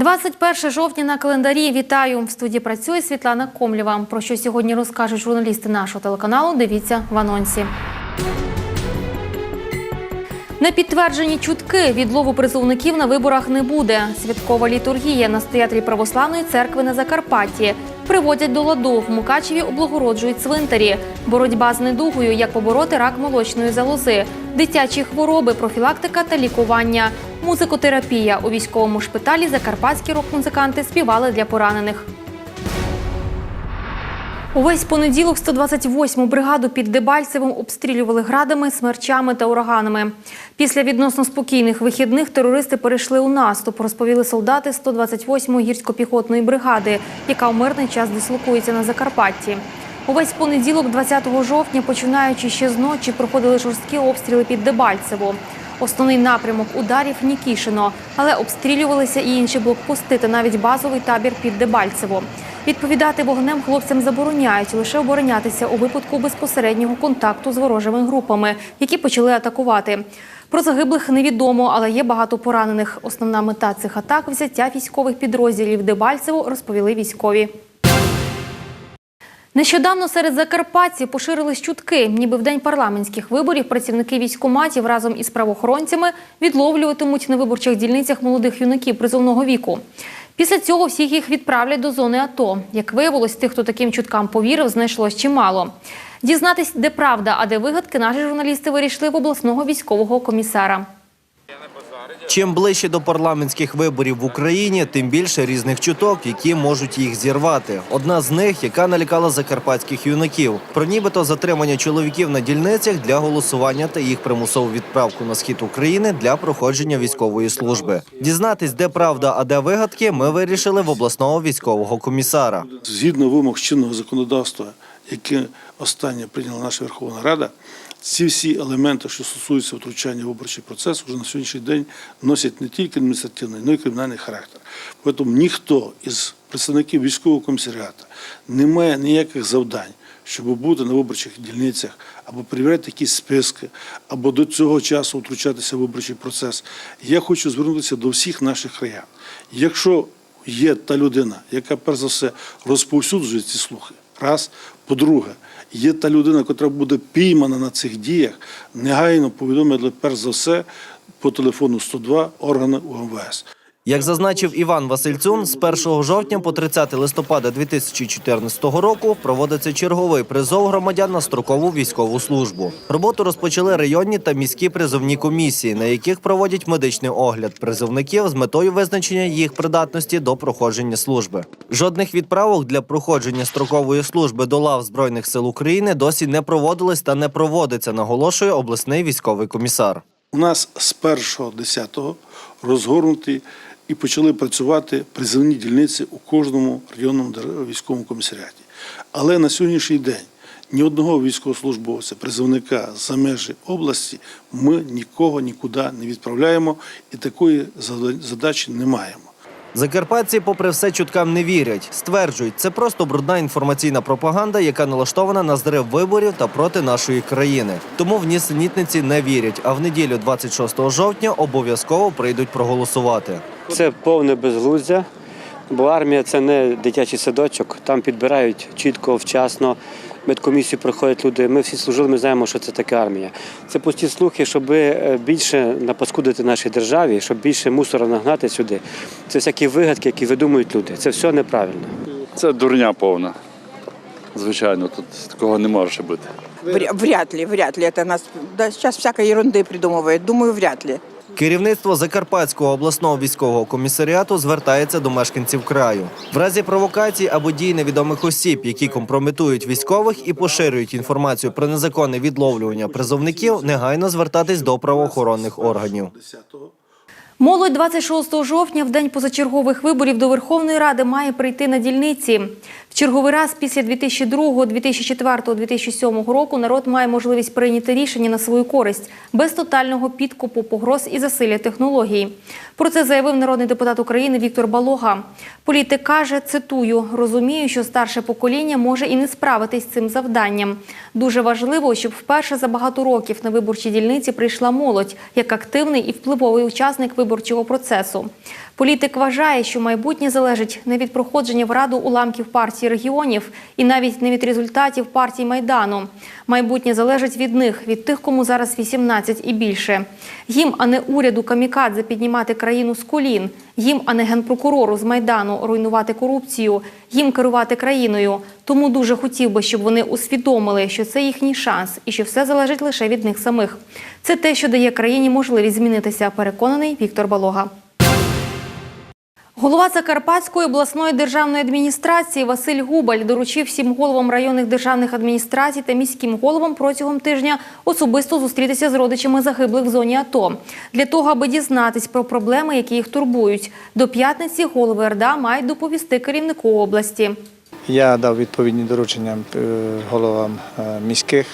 21 жовтня на календарі. Вітаю! В студії працює Світлана Комлєва. Про що сьогодні розкажуть журналісти нашого телеканалу, дивіться в анонсі. Непідтверджені чутки відлову призовників на виборах не буде. Святкова літургія на стоятрі православної церкви на Закарпатті. Приводять до ладу в Мукачеві облагороджують цвинтарі. Боротьба з недугою, як побороти рак молочної залози, дитячі хвороби, профілактика та лікування. Музикотерапія у військовому шпиталі закарпатські рок-музиканти співали для поранених. Увесь понеділок 128-му бригаду під Дебальцевим обстрілювали градами, смерчами та ураганами. Після відносно спокійних вихідних терористи перейшли у наступ, розповіли солдати 128-ї гірсько-піхотної бригади, яка у мирний час дислокується на Закарпатті. Увесь понеділок, 20 жовтня, починаючи ще з ночі, проходили жорсткі обстріли під Дебальцево. Основний напрямок ударів Нікішино, але обстрілювалися і інші блокпости та навіть базовий табір під Дебальцево. Відповідати вогнем хлопцям забороняють лише оборонятися у випадку безпосереднього контакту з ворожими групами, які почали атакувати. Про загиблих невідомо, але є багато поранених. Основна мета цих атак взяття військових підрозділів Дебальцево розповіли військові. Нещодавно серед закарпатців поширились чутки, ніби в день парламентських виборів працівники військкоматів разом із правоохоронцями відловлюватимуть на виборчих дільницях молодих юнаків призовного віку. Після цього всіх їх відправлять до зони АТО. Як виявилось, тих, хто таким чуткам повірив, знайшлось чимало. Дізнатись, де правда, а де вигадки, наші журналісти вирішили в обласного військового комісара. Чим ближче до парламентських виборів в Україні, тим більше різних чуток, які можуть їх зірвати. Одна з них, яка налякала закарпатських юнаків, про нібито затримання чоловіків на дільницях для голосування та їх примусову відправку на схід України для проходження військової служби. Дізнатись, де правда, а де вигадки, ми вирішили в обласного військового комісара. Згідно вимог чинного законодавства, яке останнє прийняла наша Верховна Рада, ці всі елементи, що стосуються втручання в виборчий процес, вже на сьогоднішній день носять не тільки адміністративний, але й кримінальний характер. Тому ніхто із представників військового комісаріату не має ніяких завдань, щоб бути на виборчих дільницях або перевіряти якісь списки, або до цього часу втручатися в виборчий процес. Я хочу звернутися до всіх наших краян. Якщо є та людина, яка перш за все розповсюджує ці слухи. Раз. По-друге, є та людина, яка буде піймана на цих діях, негайно повідомити перш за все по телефону 102 органи УМВС. Як зазначив Іван Васильцун, з 1 жовтня по 30 листопада 2014 року проводиться черговий призов громадян на строкову військову службу. Роботу розпочали районні та міські призовні комісії, на яких проводять медичний огляд призовників з метою визначення їх придатності до проходження служби. Жодних відправок для проходження строкової служби до лав збройних сил України досі не проводились та не проводиться, наголошує обласний військовий комісар. У нас з 1.10 розгорнуті і почали працювати призовні дільниці у кожному районному військовому комісаріаті. Але на сьогоднішній день ні одного військовослужбовця, призовника за межі області ми нікого нікуди не відправляємо і такої задачі не маємо. Закарпатці, попри все, чуткам не вірять. Стверджують, це просто брудна інформаційна пропаганда, яка налаштована на зрив виборів та проти нашої країни. Тому в нісенітниці не вірять. А в неділю, 26 жовтня, обов'язково прийдуть проголосувати. Це повне безглуздя, бо армія це не дитячий садочок. Там підбирають чітко, вчасно. Медкомісію проходять люди. Ми всі служили, ми знаємо, що це таке армія. Це пусті слухи, щоб е, більше напаскудити нашій державі, щоб більше мусора нагнати сюди. Це всякі вигадки, які видумують люди. Це все неправильно. Це дурня повна. Звичайно, тут такого не може бути. Вря- Вряд ли, вряд ли. Это нас да, сейчас всякой ерунды придумывает. Думаю, вряд ли. Керівництво Закарпатського обласного військового комісаріату звертається до мешканців краю. В разі провокацій або дій невідомих осіб, які компрометують військових і поширюють інформацію про незаконне відловлювання призовників, негайно звертатись до правоохоронних органів. Молодь 26 жовтня, в день позачергових виборів до Верховної Ради, має прийти на дільниці. В черговий раз після 2002, 2004, 2007 року народ має можливість прийняти рішення на свою користь без тотального підкупу, погроз і засилля технологій. Про це заявив народний депутат України Віктор Балога. Політик каже, цитую, розумію, що старше покоління може і не справитись з цим завданням. Дуже важливо, щоб вперше за багато років на виборчі дільниці прийшла молодь як активний і впливовий учасник виборчого процесу. Політик вважає, що майбутнє залежить не від проходження в раду уламків партії регіонів і навіть не від результатів партій майдану. Майбутнє залежить від них, від тих, кому зараз 18 і більше. Їм, а не уряду камікадзе піднімати країну з колін. Їм, а не генпрокурору з майдану руйнувати корупцію. Їм керувати країною. Тому дуже хотів би, щоб вони усвідомили, що це їхній шанс і що все залежить лише від них самих. Це те, що дає країні можливість змінитися. Переконаний Віктор Балога. Голова Закарпатської обласної державної адміністрації Василь Губаль доручив всім головам районних державних адміністрацій та міським головам протягом тижня особисто зустрітися з родичами загиблих в зоні АТО для того, аби дізнатись про проблеми, які їх турбують. До п'ятниці голови РДА мають доповісти керівнику області. Я дав відповідні доручення е, головам е, міських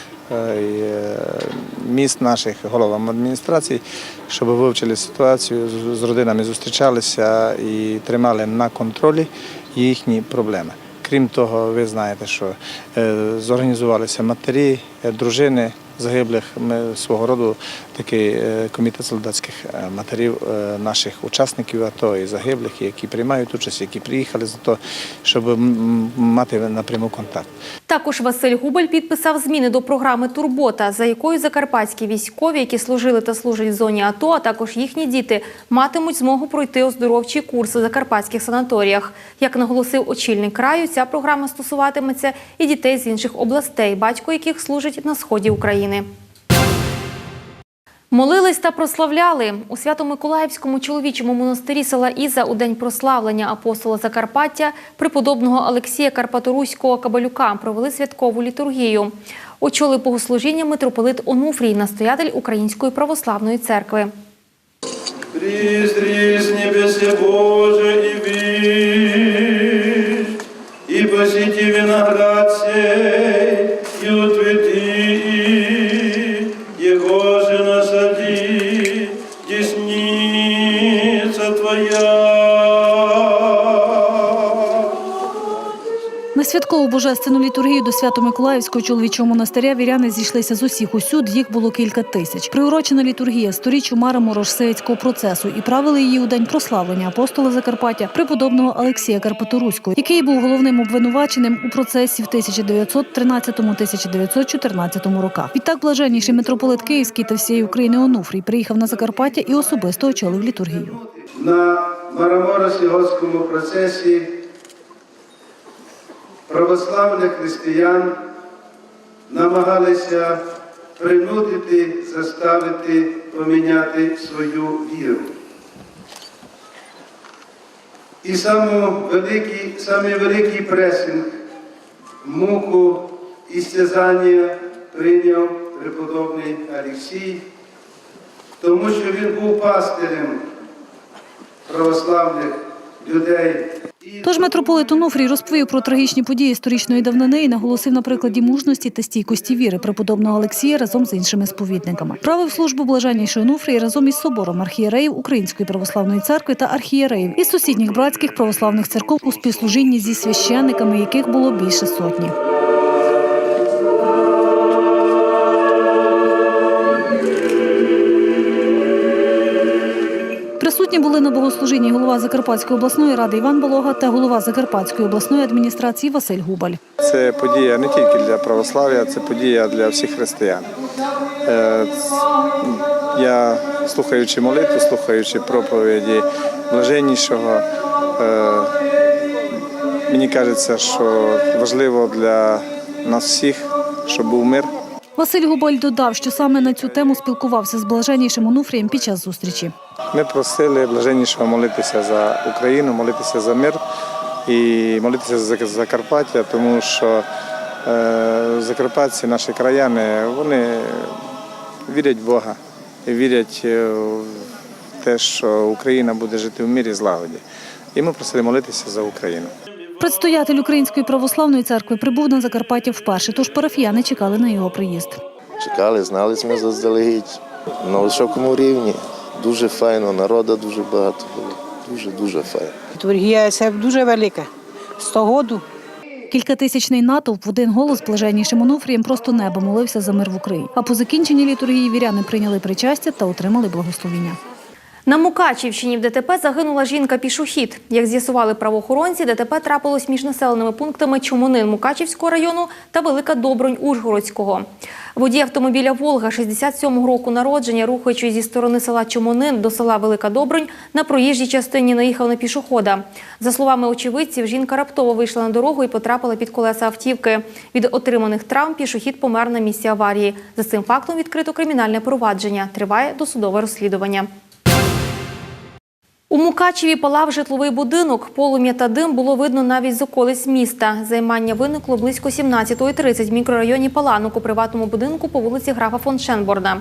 міст наших, головам адміністрацій, щоб вивчили ситуацію, з- з родинами зустрічалися і тримали на контролі їхні проблеми. Крім того, ви знаєте, що е, зорганізувалися матері, е, дружини загиблих. Ми свого роду такий е, комітет солдатських е, матерів е, наших учасників АТО і загиблих, які приймають участь, які приїхали за то, щоб мати напряму контакт. Також Василь Губаль підписав зміни до програми Турбота, за якою закарпатські військові, які служили та служать в зоні АТО, а також їхні діти, матимуть змогу пройти оздоровчі курси в закарпатських санаторіях. Як наголосив очільник краю, ця програма стосуватиметься і дітей з інших областей, батько яких служить на сході України. Молились та прославляли у Свято-Миколаївському чоловічому монастирі села Іза у день прославлення апостола Закарпаття преподобного Олексія Карпаторуського Кабалюка провели святкову літургію. Очолив богослужіння митрополит Онуфрій, настоятель Української православної церкви. Христ, небесе Боже, и вишь, и посети виноград сей, святкову божественну літургію до Свято-Миколаївського чоловічого монастиря віряни зійшлися з усіх усюд, їх було кілька тисяч. Приурочена літургія сторіччю Маримо Рожсеїцького процесу і правили її у день прославлення апостола Закарпаття преподобного Олексія Карпаторуського, який був головним обвинуваченим у процесі в 1913-1914 роках. Відтак блаженніший митрополит Київський та всієї України Онуфрій приїхав на Закарпаття і особисто очолив літургію. На Мараморо-Сіготському процесі православних християн намагалися принудити, заставити поміняти свою віру. І великий, самий великий пресинг, муку і стязання прийняв преподобний Алексій, тому що він був пастирем православних людей. Тож митрополит Онуфрій розповів про трагічні події історичної давнини і наголосив на прикладі мужності та стійкості віри преподобного Олексія разом з іншими сповідниками. Правив службу блаженніший Онуфрій разом із собором архієреїв Української православної церкви та архієреїв із сусідніх братських православних церков у співслужінні зі священниками, яких було більше сотні. Присутні були на богослужінні голова Закарпатської обласної ради Іван Болога та голова Закарпатської обласної адміністрації Василь Губаль. Це подія не тільки для православ'я, це подія для всіх християн. Е, Я, слухаючи молитву, слухаючи проповіді блаженнішого, е, мені кажеться, що важливо для нас всіх, щоб був мир. Василь Губаль додав, що саме на цю тему спілкувався з блаженнішим Онуфрієм під час зустрічі. Ми просили блаженнішого молитися за Україну, молитися за мир і молитися за Закарпаття, тому що е, закарпатці, наші краяни, вони вірять в Бога і вірять е, в те, що Україна буде жити в мирі і злагоді. І ми просили молитися за Україну. Предстоятель Української православної церкви прибув на Закарпаття вперше, тож парафіяни чекали на його приїзд. Чекали, знали ми заздалегідь. На високому рівні. Дуже файно, народу дуже багато було. Дуже дуже файно. Літургія це дуже велика. 100 году. Кількатисячний натовп в один голос блаженнішим Онуфрієм просто небо молився за мир в Україні. А по закінченні літургії віряни прийняли причастя та отримали благословіння. На Мукачівщині в ДТП загинула жінка-пішохід. Як з'ясували правоохоронці, ДТП трапилось між населеними пунктами Чумонин Мукачівського району та Велика Добронь Ужгородського. Водій автомобіля Волга 67-го року народження, рухаючись зі сторони села Чумонин до села Велика Добронь, на проїжджій частині наїхав на пішохода. За словами очевидців, жінка раптово вийшла на дорогу і потрапила під колеса автівки. Від отриманих травм пішохід помер на місці аварії. За цим фактом відкрито кримінальне провадження. Триває досудове розслідування. У Мукачеві палав житловий будинок. Полум'я та дим було видно навіть з околиць міста. Займання виникло близько 17.30 в мікрорайоні Паланок у приватному будинку по вулиці Графа фон Шенборна.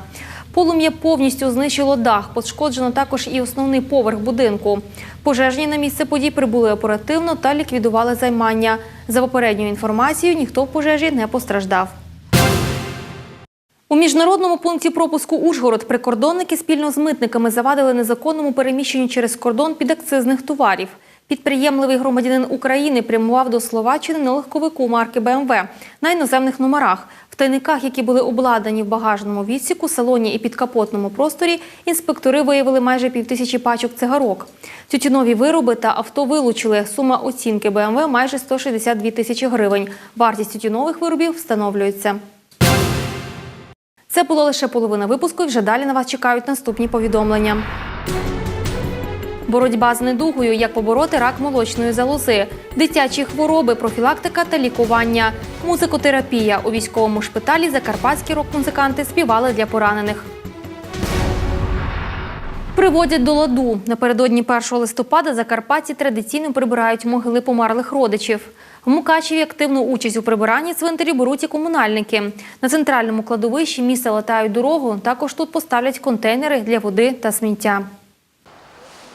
Полум'я повністю знищило дах. Пошкоджено також і основний поверх будинку. Пожежні на місце подій прибули оперативно та ліквідували займання. За попередньою інформацією, ніхто в пожежі не постраждав. У міжнародному пункті пропуску Ужгород прикордонники спільно з митниками завадили незаконному переміщенню через кордон підакцизних товарів. Підприємливий громадянин України прямував до Словаччини на легковику марки БМВ на іноземних номерах. В тайниках, які були обладнані в багажному відсіку, салоні і підкапотному просторі, інспектори виявили майже півтисячі пачок цигарок. Тютюнові вироби та авто вилучили. Сума оцінки БМВ майже 162 тисячі гривень. Вартість тютюнових виробів встановлюється. Це було лише половина випуску, і вже далі на вас чекають наступні повідомлення. Боротьба з недугою, як побороти рак молочної залози, дитячі хвороби, профілактика та лікування, музикотерапія. У військовому шпиталі закарпатські рок-музиканти співали для поранених. Приводять до ладу. Напередодні 1 листопада закарпатці традиційно прибирають могили померлих родичів. В Мукачеві активну участь у прибиранні цвинтарі беруть і комунальники. На центральному кладовищі міста латають дорогу. Також тут поставлять контейнери для води та сміття.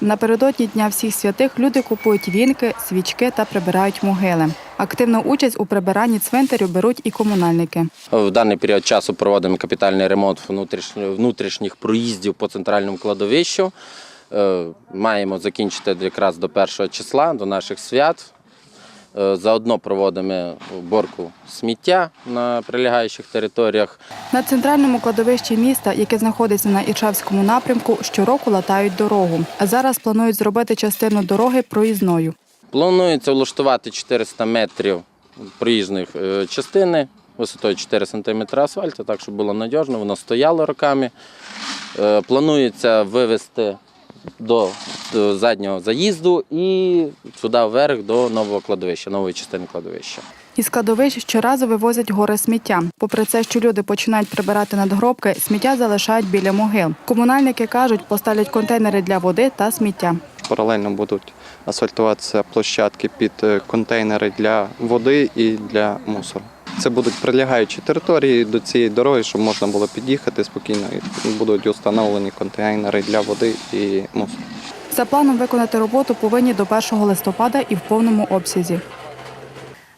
Напередодні Дня всіх святих люди купують вінки, свічки та прибирають могили. Активну участь у прибиранні цвинтарю беруть і комунальники. В даний період часу проводимо капітальний ремонт внутрішніх, проїздів по центральному кладовищу. Е, Маємо закінчити якраз до 1 числа, до наших свят. Е, Заодно проводимо уборку сміття на прилягаючих територіях. На центральному кладовищі міста, яке знаходиться на Ірчавському напрямку, щороку латають дорогу. А зараз планують зробити частину дороги проїзною. Планується влаштувати 400 метрів проїжджих е, частини висотою 4 см асфальту, так щоб було надіжно, воно стояло роками. Е, Планується вивезти до, до заднього заїзду і туди вверх до нового кладовища, нової частини кладовища. Із кладовищ щоразу вивозять гори сміття. Попри це, що люди починають прибирати надгробки, сміття залишають біля могил. Комунальники кажуть, поставлять контейнери для води та сміття. Паралельно будуть асфальтуватися площадки під е, контейнери для води і для мусору. Це будуть прилягаючі території до цієї дороги, щоб можна було під'їхати спокійно. І будуть установлені контейнери для води і мусору. За планом виконати роботу повинні до 1 листопада і в повному обсязі.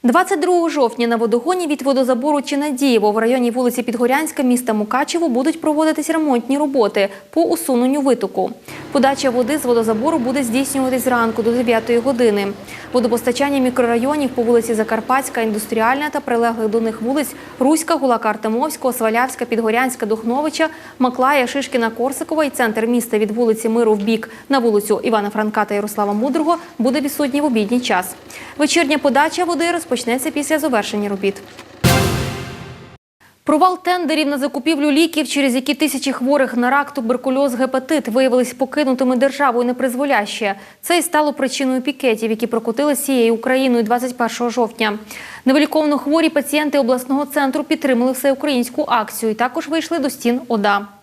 22 жовтня на водогоні від водозабору Чинадієво в районі вулиці Підгорянська міста Мукачево будуть проводитись ремонтні роботи по усуненню витоку. Подача води з водозабору буде здійснюватись зранку до 9 години. Водопостачання мікрорайонів по вулиці Закарпатська, Індустріальна та прилеглих до них вулиць Руська, Гулака Артемовського, Свалявська, Підгорянська, Духновича, Маклая, Шишкіна, Корсикова і центр міста від вулиці Миру в бік на вулицю Івана Франка та Ярослава Мудрого буде відсутній в обідній час. Вечірня подача води розпочнеться після завершення робіт. Провал тендерів на закупівлю ліків, через які тисячі хворих на рак, туберкульоз, гепатит виявились покинутими державою непризволяще. Це і стало причиною пікетів, які прокотили цією Україною 21 жовтня. Невиліковно хворі пацієнти обласного центру підтримали всеукраїнську акцію і також вийшли до стін ОДА.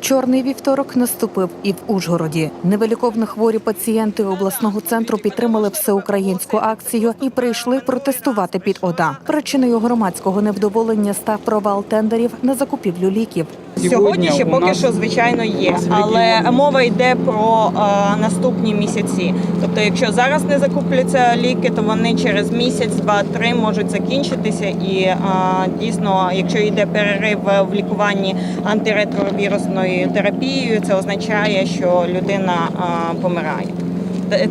Чорний вівторок наступив і в Ужгороді. Невиліковно хворі пацієнти обласного центру підтримали всеукраїнську акцію і прийшли протестувати під ОДА. Причиною громадського невдоволення став провал тендерів на закупівлю ліків. Сьогодні ще поки що звичайно є, але мова йде про е, наступні місяці. Тобто, якщо зараз не закупляться ліки, то вони через місяць, два-три можуть закінчитися. І е, дійсно, якщо йде перерив в лікуванні антиретровірусною терапією, це означає, що людина помирає.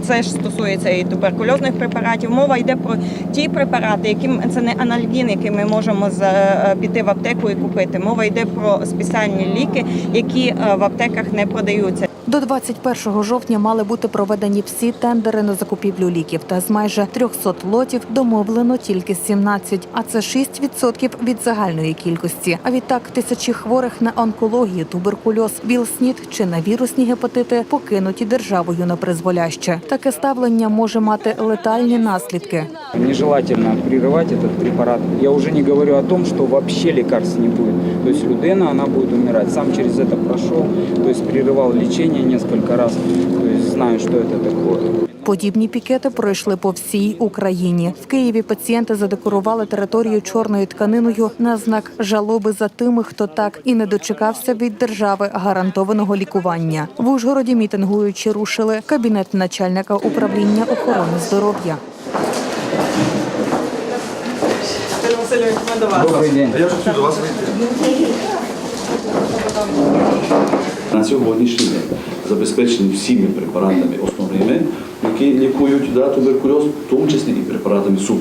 Це ж стосується і туберкульозних препаратів. Мова йде про ті препарати, які це не анальгін, який ми можемо е, піти в аптеку і купити. Мова йде про спеціальні ліки, які е, в аптеках не продаються. До 21 жовтня мали бути проведені всі тендери на закупівлю ліків. Та з майже 300 лотів домовлено тільки 17, а це 6% від загальної кількості. А відтак тисячі хворих на онкологію, туберкульоз, ВІЛ-СНІД чи на вірусні гепатити покинуті державою на призволяще. Таке ставлення може мати летальні наслідки. Нежелательно прерывать этот препарат. Я уже не говорю о том, что вообще лекарств не будет. То есть людина, она будет умирать. Сам через это прошел, то есть прерывал лечение несколько раз. То есть знаю, что это такое. Подібні пікети пройшли по всій Україні. В Києві пацієнти задекорували територію чорною тканиною на знак жалоби за тими, хто так і не дочекався від держави гарантованого лікування. В Ужгороді мітингуючи рушили кабінет начальника управління охорони здоров'я. Добрый день. На сьогоднішній день забезпечені всіми препаратами основними, які лікують да, туберкульоз, в тому числі і препаратами СУП.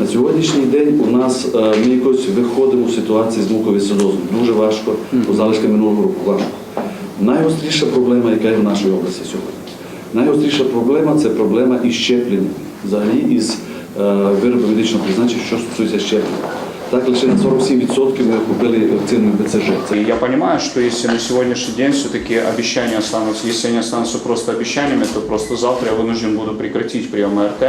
На сьогоднішній день у нас е, ми якось виходимо з ситуації з муковисцидозом. Дуже важко, по залишки минулого року важко. Найгостріша проблема, яка є в нашій області сьогодні. Найгостріша проблема це проблема із щепленням, взагалі із е, виробів медичного призначення, що стосується щеплення. Так, лише на 47% ми купили вакцину БЦЖ. Це Я понимаю, что если на сегодняшний день все-таки обещания останутся, если они останутся просто обещаниями, то просто завтра я вынужден буду прекратить прием РТ,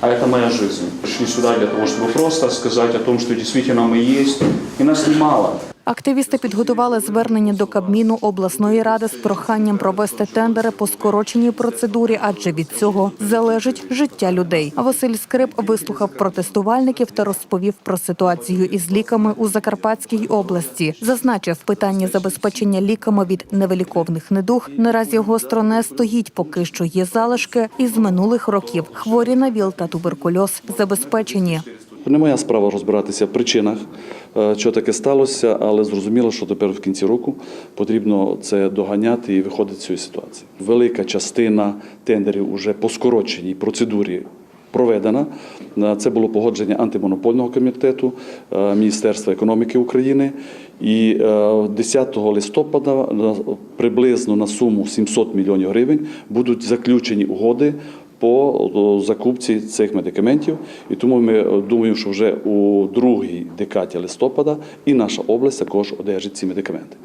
а это моя жизнь. Пришли сюда для того, чтобы просто сказать о том, что действительно мы есть, и нас немало. Активісти підготували звернення до Кабміну обласної ради з проханням провести тендери по скороченій процедурі, адже від цього залежить життя людей. Василь Скрип вислухав протестувальників та розповів про ситуацію із ліками у Закарпатській області. Зазначив, питання забезпечення ліками від невиліковних недуг наразі гостро не стоїть, поки що є залишки із минулих років. Хворі на ВІЛ та туберкульоз забезпечені. Не моя справа розбиратися в причинах, е, що таке сталося, але зрозуміло, що тепер в кінці року потрібно це доганяти і виходити з цієї ситуації. Велика частина тендерів уже по скороченій процедурі проведена. Е, Це було погодження антимонопольного комітету е, Міністерства економіки України. І е, 10 листопада приблизно на суму 700 мільйонів гривень будуть заключені угоди по закупці цих медикаментів. І тому ми е, думаємо, що вже у другій декаді листопада і наша область також одержить ці медикаменти.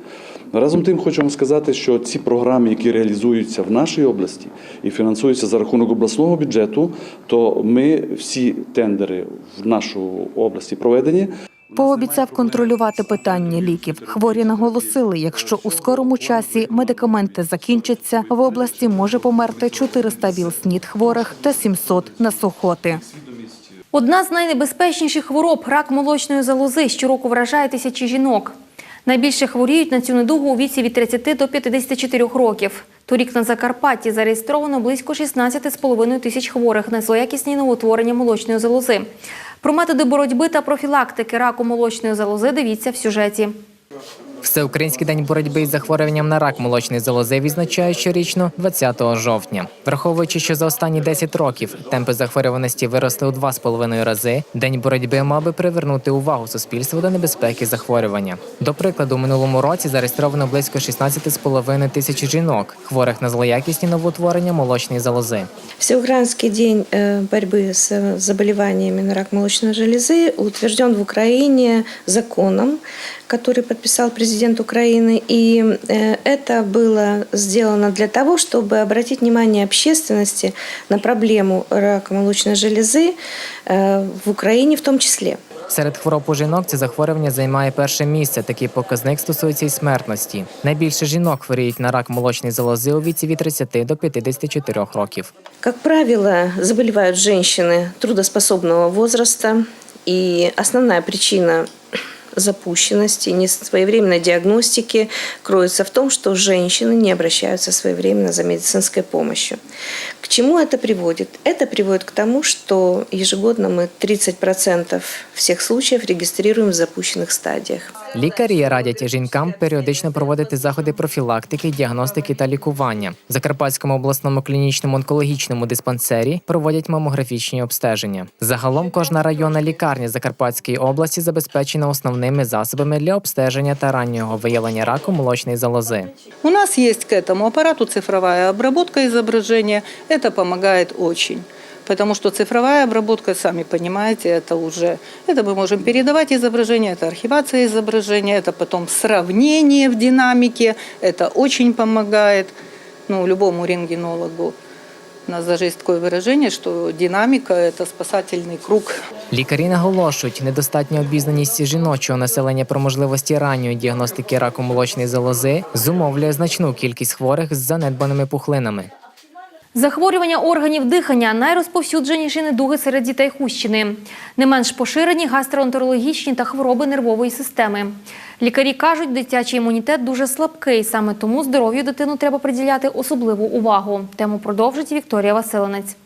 Разом тим хочу вам сказати, що ці програми, які реалізуються в нашій області і фінансуються за рахунок обласного бюджету, то ми всі тендери в нашу області проведені. Пообіцяв контролювати питання ліків. Хворі наголосили, якщо у скорому часі медикаменти закінчаться, в області може померти 400 ВІЛ-СНІД хворих та 700 на сухоти. Одна з найнебезпечніших хвороб рак молочної залози щороку вражає тисячі жінок. Найбільше хворіють на цю недугу у віці від 30 до 54 років. Торік на Закарпатті зареєстровано близько 16,5 тисяч хворих на злоякісні новотворення молочної залози. Про методи боротьби та профілактики раку молочної залози дивіться в сюжеті. Всеукраїнський день боротьби із захворюванням на рак молочної залози відзначають щорічно 20 жовтня. Враховуючи, що за останні 10 років темпи захворюваності виросли у 2,5 рази, день боротьби мав би привернути увагу суспільства до небезпеки захворювання. До прикладу, у минулому році зареєстровано близько 16,5 тисяч жінок, хворих на злоякісні новоутворення молочної залози. Всеукраинский день э, борьбы с э, заболеваниями на рак молочной железы утвержден в Украине законом, который подписал президент Украины. И э, это было сделано для того, чтобы обратить внимание общественности на проблему рака молочной железы э, в Украине в том числе. Серед хвороб у жінок це захворювання займає перше місце. Такий показник стосується і смертності. Найбільше жінок хворіють на рак молочної залози у віці від 30 до 54 років. Как правило, заболевают женщины трудоспособного возраста, и основная причина запущенности, несвоевременной диагностики кроется в том, что женщины не обращаются своевременно за медицинской помощью. К чему это приводит? Это приводит к тому, что ежегодно мы 30% всех случаев регистрируем в запущенных стадиях. Лікарі радять жінкам періодично проводити заходи профілактики, діагностики та лікування. В Закарпатському обласному клінічному онкологічному диспансері проводять мамографічні обстеження. Загалом кожна районна лікарня Закарпатської області забезпечена основними засобами для обстеження та раннього виявлення раку молочної залози. У нас есть к этому аппарату цифровая обработка изображения. Это помогает очень Потому что цифровая обработка, сами понимаете, это уже, это мы можем передавать изображение, это архивация изображения, это потом сравнение в динамике, это очень помогает ну, любому рентгенологу. У нас даже есть такое выражение, что динамика – это спасательный круг. Лікарі наголошують, недостатня обізнаність жіночого населення про можливості ранньої діагностики раку молочної залози зумовлює значну кількість хворих з занедбаними пухлинами. Захворювання органів дихання найрозповсюдженіші недуги серед дітей Хущини. Не менш поширені гастроентерологічні та хвороби нервової системи. Лікарі кажуть, дитячий імунітет дуже слабкий. Саме тому здоров'ю дитину треба приділяти особливу увагу. Тему продовжить Вікторія Василинець.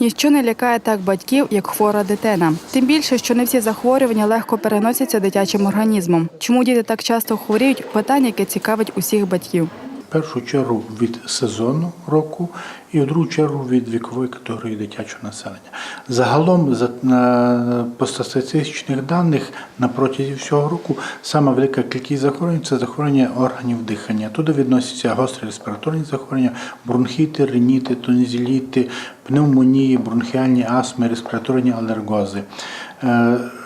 Ніщо не лякає так батьків, як хвора дитина. Тим більше, що не всі захворювання легко переносяться дитячим організмом. Чому діти так часто хворіють? Питання, яке цікавить усіх батьків. Першу чергу від сезону року і в другу чергу від вікової категорії дитячого населення. Загалом, за, по статистичних даних, на протязі всього року саме велика кількість захворювань це захворювання органів дихання. Туди відносяться гострі респіраторні захворювання, бронхіти, риніти, тонзіліти, пневмонії, бронхіальні астми, респіраторні алергози.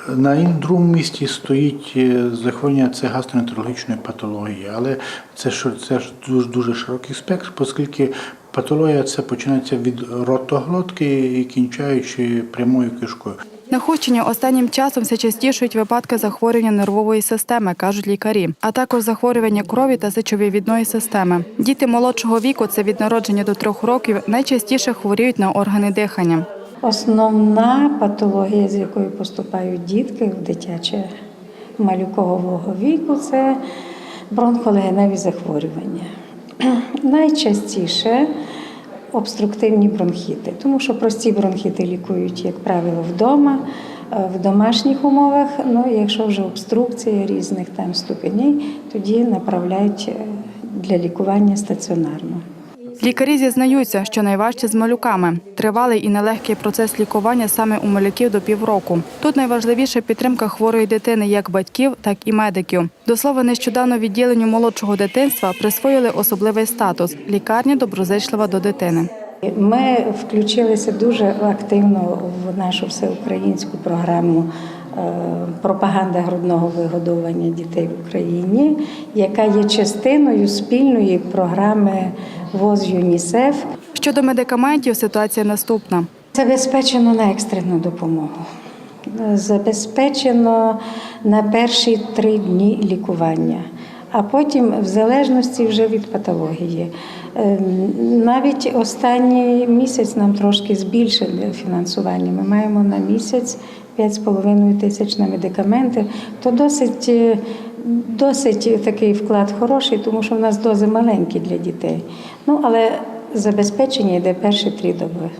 На другому місці стоїть е, захворювання це гастроентерологічної патології, але це що це ж дуже дуже широкий спектр, оскільки патологія це починається від ротоглотки і кінчаючи прямою кишкою. На Хущині останнім часом все частішують випадки захворювання нервової системи, кажуть лікарі, а також захворювання крові та сечовивідної системи. Діти молодшого віку, це від народження до трьох років, найчастіше хворіють на органи дихання. Основна патологія, з якою поступають дітки в дитяче малюкового віку, це бронхолегеневі захворювання. Найчастіше обструктивні бронхіти, тому що прості бронхіти лікують, як правило, вдома, е, в домашніх умовах. Ну, якщо вже обструкція різних там ступеней, тоді направляють е, для лікування стаціонарно. Лікарі зізнаються, що найважче з малюками. Тривалий і нелегкий процес лікування саме у малюків до півроку. Тут найважливіша підтримка хворої дитини як батьків, так і медиків. До слова, нещодавно відділенню молодшого дитинства присвоїли особливий статус лікарня доброзичлива до дитини. Ми включилися дуже активно в нашу всеукраїнську програму е, пропаганда грудного вигодовування дітей в Україні, яка є частиною спільної програми ВОЗ ЮНІСЕФ. Щодо медикаментів, ситуація наступна. Забезпечено на екстрену допомогу. Забезпечено на перші три дні лікування, а потім, в залежності вже від патології. Е, Навіть останній місяць нам трошки збільшили фінансування. Ми маємо на місяць 5,5 тисяч на медикаменти, то досить, е, досить такий вклад хороший, тому що в нас дози маленькі для дітей. Ну, але забезпечення йде перші три доби.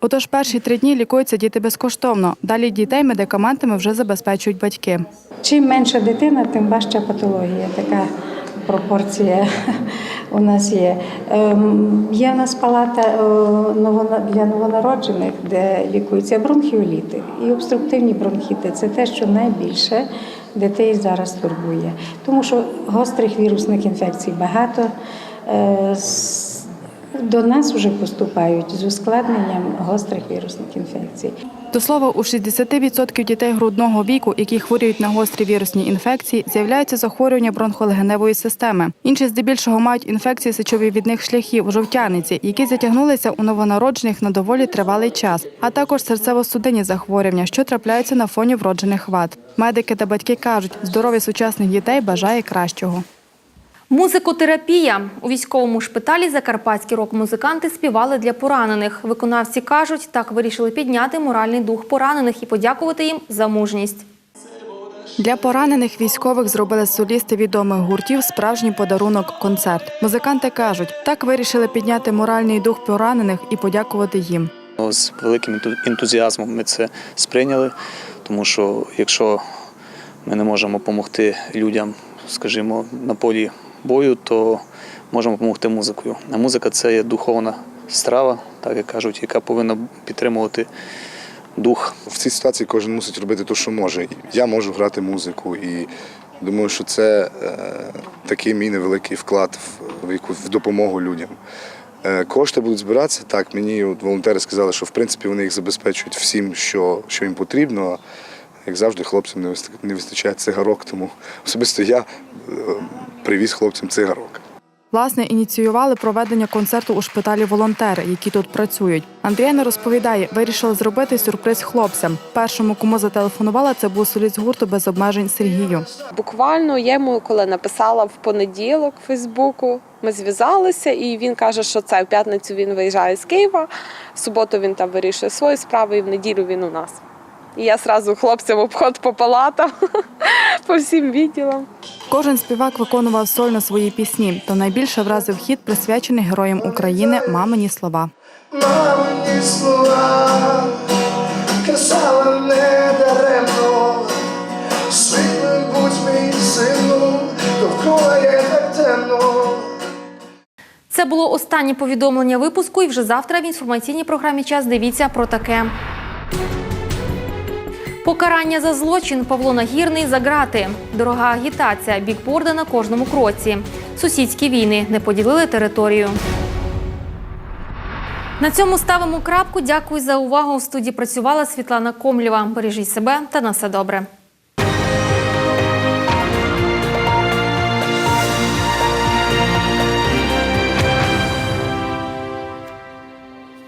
Отож, перші три дні лікуються діти безкоштовно. Далі дітей медикаментами вже забезпечують батьки. Чим менша дитина, тим важча патологія. Така пропорція у нас є. Ем, Є в нас палата е, для новонароджених, де лікуються бронхіоліти і обструктивні бронхіти. Це те, що найбільше дітей зараз турбує. Тому що гострих вірусних інфекцій багато. До нас вже поступають з ускладненням гострих вірусних інфекцій. До слова, у 60% дітей грудного віку, які хворіють на гострі вірусні інфекції, з'являються захворювання бронхолегеневої системи. Інші здебільшого мають інфекції сечовивідних шляхів, жовтяниці, які затягнулися у новонароджених на доволі тривалий час, а також серцево-судинні захворювання, що трапляються на фоні вроджених вад. Медики та батьки кажуть, здоров'я сучасних дітей бажає кращого. Музикотерапія у військовому шпиталі закарпатські рок-музиканти співали для поранених. Виконавці кажуть, так вирішили підняти моральний дух поранених і подякувати їм за мужність. Для поранених військових зробили солісти відомих гуртів справжній подарунок концерт. Музиканти кажуть, так вирішили підняти моральний дух поранених і подякувати їм. З великим енту- ентузіазмом ми це сприйняли, тому що якщо ми не можемо допомогти людям, скажімо, на полі бою, то можемо допомогти музикою. А музика це є духовна страва, так як кажуть, яка повинна підтримувати дух. В цій ситуації кожен мусить робити те, що може. Я можу грати музику і думаю, що це е, такий мій невеликий вклад в, в, яку- в допомогу людям. Е, кошти будуть збиратися. Так, мені от волонтери сказали, що в принципі вони їх забезпечують всім, що, що їм потрібно. Як завжди, хлопцям не вистачає, вистачає цигарок, тому особисто я е, привіз хлопцям цигарок. Власне, ініціювали проведення концерту у шпиталі волонтери, які тут працюють. Андріяна розповідає, вирішила зробити сюрприз хлопцям. Першому, кому зателефонувала, це був соліст гурту без обмежень Сергію. Буквально я йому, коли написала в понеділок в Фейсбуку, ми зв'язалися, і він каже, що це в п'ятницю він виїжджає з Києва, в суботу він там вирішує свої справи, і в неділю він у нас. І я одразу хлопцям обход по палатам, по всім відділам. Кожен співак виконував сольно свої пісні, то найбільше вразив хіт, присвячений героям України Мамині слова. Мамині слова казала не даремно, світлий будь мій сину, довкола є так темно. Це було останнє повідомлення випуску. І вже завтра в інформаційній програмі час дивіться про таке. Покарання за злочин Павло Нагірний за грати. Дорога агітація, бікборди на кожному кроці. Сусідські війни не поділили територію. На цьому ставимо крапку. Дякую за увагу. У студії працювала Світлана Комлєва. Бережіть себе та на все добре.